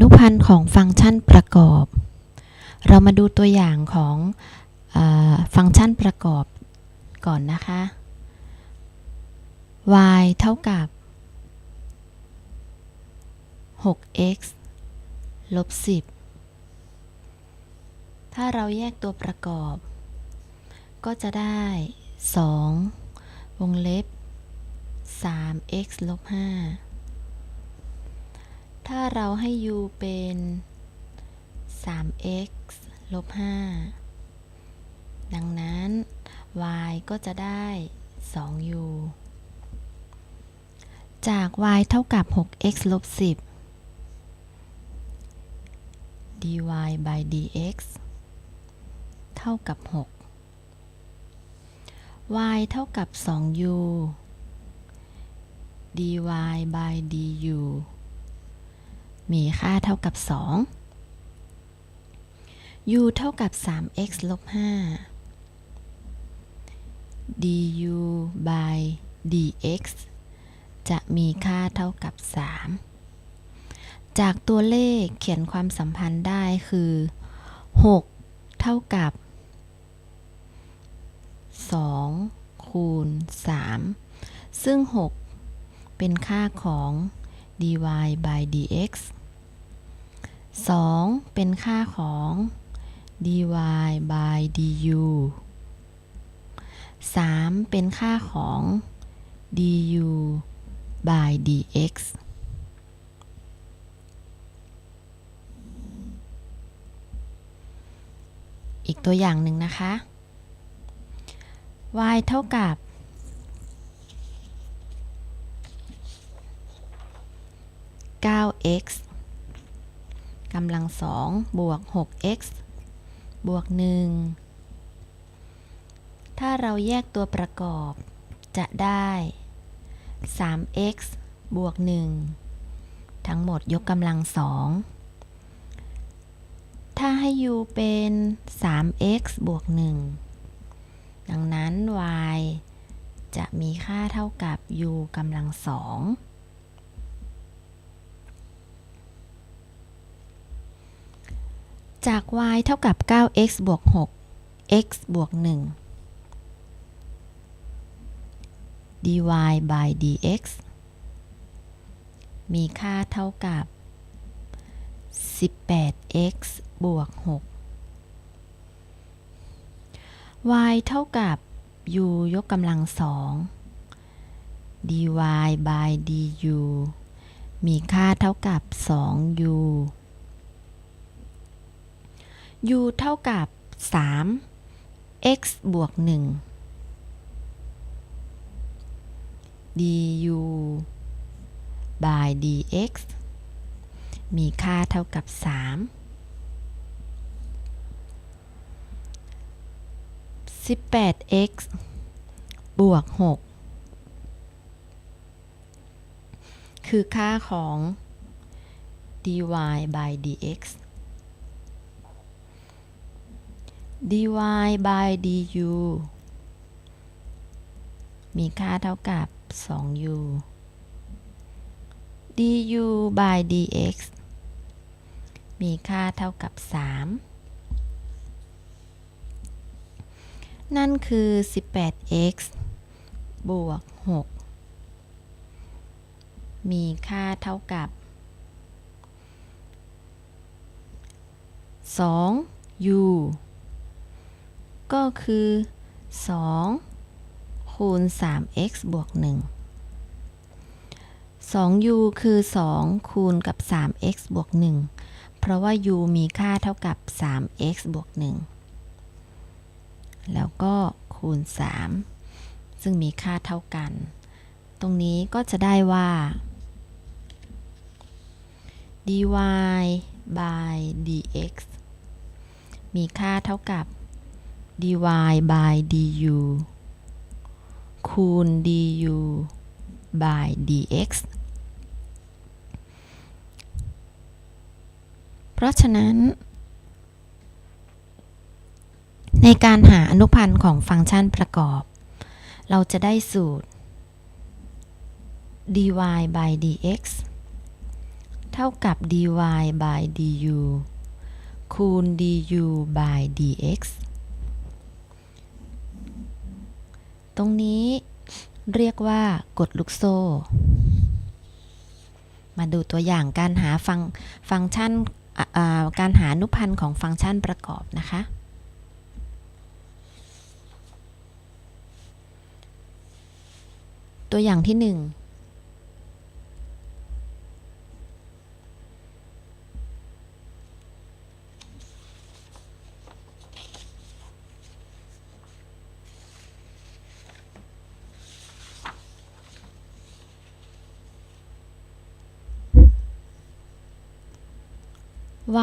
นุพันธ์ของฟังก์ชันประกอบ เรามาดูตัวอย่างของอฟังก์ชันประกอบก่อนนะคะ y เท่ากับ 6x ลบ 10 ถ้าเราแยกตัวประกอบ ก็จะได้ 2 วงเล็บ 3x ลบ 5 ถ้าเราให้ u เป็น 3x ลบ 5 ดังนั้น y ก็จะได้ 2u จาก y เท่ากับ 6x ลบ 10 dy by dx เท่ากับ 6 y เท่ากับ 2u dy by du มีค่าเท่ากับ 2 u เท่ากับ 3x ลบ 5 du by dx จะมีค่าเท่ากับ 3 จากตัวเลขเขียนความสัมพันธ์ได้คือ 6 เท่ากับ 2 คูณ 3 ซึ่ง 6 เป็นค่าของ dy by dx 2 เป็นค่าของ dy by du 3 เป็นค่าของ du by dx อีกตัวอย่างหนึ่งนะคะ y เท่ากับ 9x กำลังสองบวก 6x บวก 1 ถ้าเราแยกตัวประกอบ จะได้ 3x บวก 1 ทั้งหมดยกกำลังสองถ้าให้ u เป็น 3x บวก 1 ดังนั้น y จะมีค่าเท่ากับ u กำลังสอง จาก y เท่ากับ 9x บวก 6 x บวก 1 dy by dx มีค่าเท่ากับ 18x บวก 6 y เท่ากับ u ยกกำลังสอง dy by du มีค่าเท่ากับ 2u u เท่ากับ 3 x บวก 1 du by dx มีค่าเท่ากับ 3 18x บวก 6 คือค่าของ dy by dx dy by du มีค่าเท่ากับ 2u du by dx มีค่าเท่ากับ 3 นั่นคือ 18x บวก 6 มีค่าเท่ากับ 2u ก็คือ 2 คูณ 3x บวก 1 2u คือ 2 คูณกับ 3x บวก 1 เพราะว่า u มีค่าเท่ากับ 3x บวก 1 แล้วก็คูณ 3 ซึ่งมีค่าเท่ากัน ตรงนี้ก็จะได้ว่า dy by dx มีค่าเท่ากับ dy by du คูณ du by dx เพราะฉะนั้น ในการหาอนุพันธ์ของฟังก์ชันประกอบ เราจะได้สูตร dy by dx เท่ากับ dy by du คูณ du by dx ตรงนี้เรียกว่ากดลูกโซ่ มาดูตัวอย่างการหาฟังฟังก์ชันการหานุพันธ์ของฟังก์ชันประกอบนะคะ ตัวอย่างที่ 1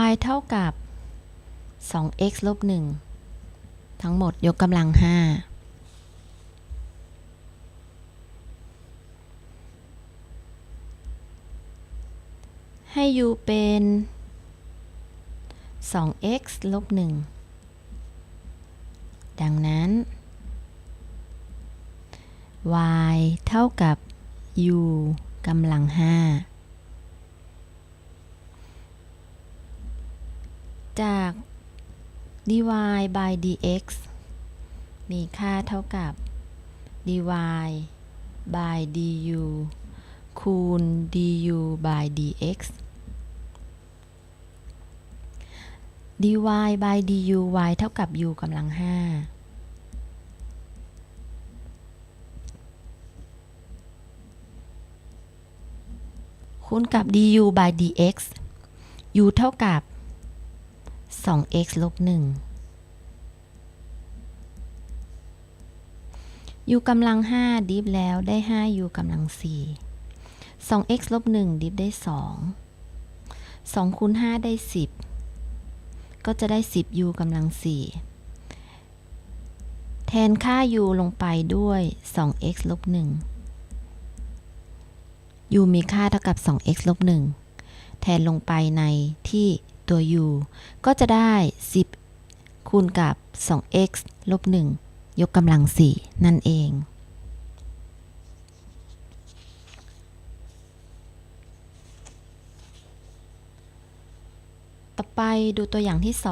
y เท่ากับ 2x ลบ1ทั้งหมดยกกำลัง 5 ให้ u เป็น 2x ลบ1ดังนั้น y เท่ากับ u กำลัง 5 จาก dy by dx มีค่าเท่ากับ dy by du คูณ du by dx dy by du y เท่ากับ u กำลัง 5คูณกับ du by dx u เท่ากับ 2x ลบ1 u กำลัง 5 ดิฟแล้วได้ 5u กำลัง 4 2x ลบ1ดิฟได้ 2 2คูณ5ได้ 10 ก็จะได้ 10u กำลัง 4 แทนค่า u ลงไปด้วย 2x ลบ1 u มีค่าเท่ากับ 2x ลบ1แทนลงไปในที่ ตัว u ก็จะได้ 10 คูณกับ 2x ลบ 1 ยกกำลัง 4 นั่นเอง ต่อไปดูตัวอย่างที่ 2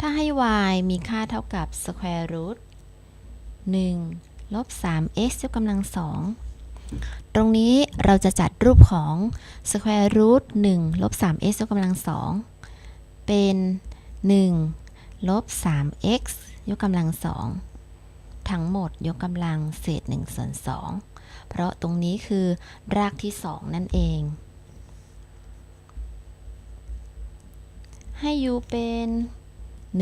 ถ้าให้ y มีค่าเท่ากับ square root 1 ลบ 3x ยกกำลัง2 ตรงนี้เราจะจัดรูปของ square root 1ลบ 3x ยกกำลัง 2 เป็น 1 ลบ 3x ยกกำลัง 2 ทั้งหมดยกกำลังเศษ1ส่วน2 เพราะตรงนี้คือรากที่ 2 นั่นเอง ให้ u เป็น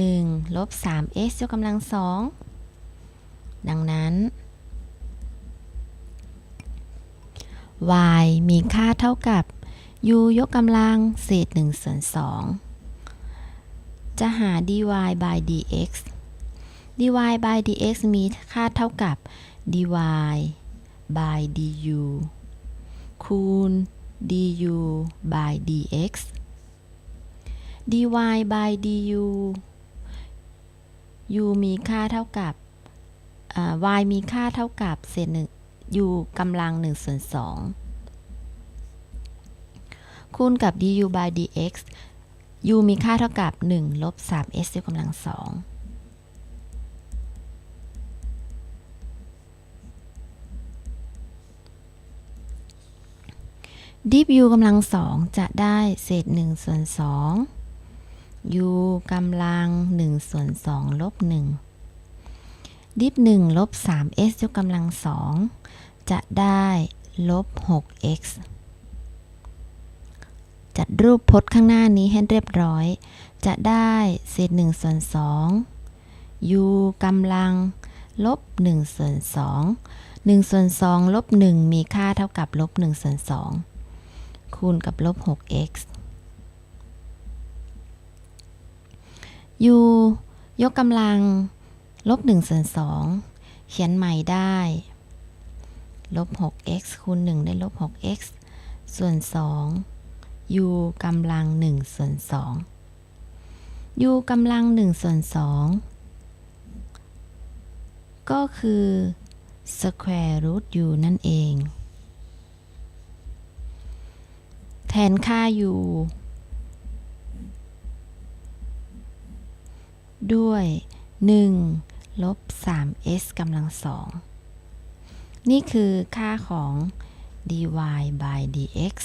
1 ลบ 3x ยกกำลัง 2 ดังนั้น y มีค่าเท่ากับ u ยกกำลังเศษ1ส่วน2จะหา dy by dx dy by dx มีค่าเท่ากับ dy by du คูณ du by dx dy by du u มีค่าเท่ากับ y มีค่าเท่ากับเศษ1 u กำลัง1ส่วน2คูณกับ du by dx u มีค่าเท่ากับ 1 ลบ 3s ยกกำลัง 2ดิฟ u กำลัง2จะได้เศษ1ส่วน2 u กำลัง1ส่วน2ลบ1 ดิฟ1ลบ 3s ยกกำลัง 2 จะได้ลบ 6x จัดรูปพจน์ข้างหน้านี้ให้เรียบร้อย จะได้เศษ1ส่วน2 u กำลังลบ1ส่วน2 1ส่วน2ลบ1มีค่าเท่ากับลบ1ส่วน2คูณกับลบ 6x u ยกกำลัง ลบ1ส่วน2เขียนใหม่ได้ลบ 6x คูณ 1 ได้ลบ 6x ส่วน 2 u กำลัง 1 ส่วน 2 u กำลัง 1 ส่วน 2 ก็คือ square root u นั่นเอง แทนค่า u ด้วย 1 ลบ 3s กำลังสองนี่คือค่าของ dy by dx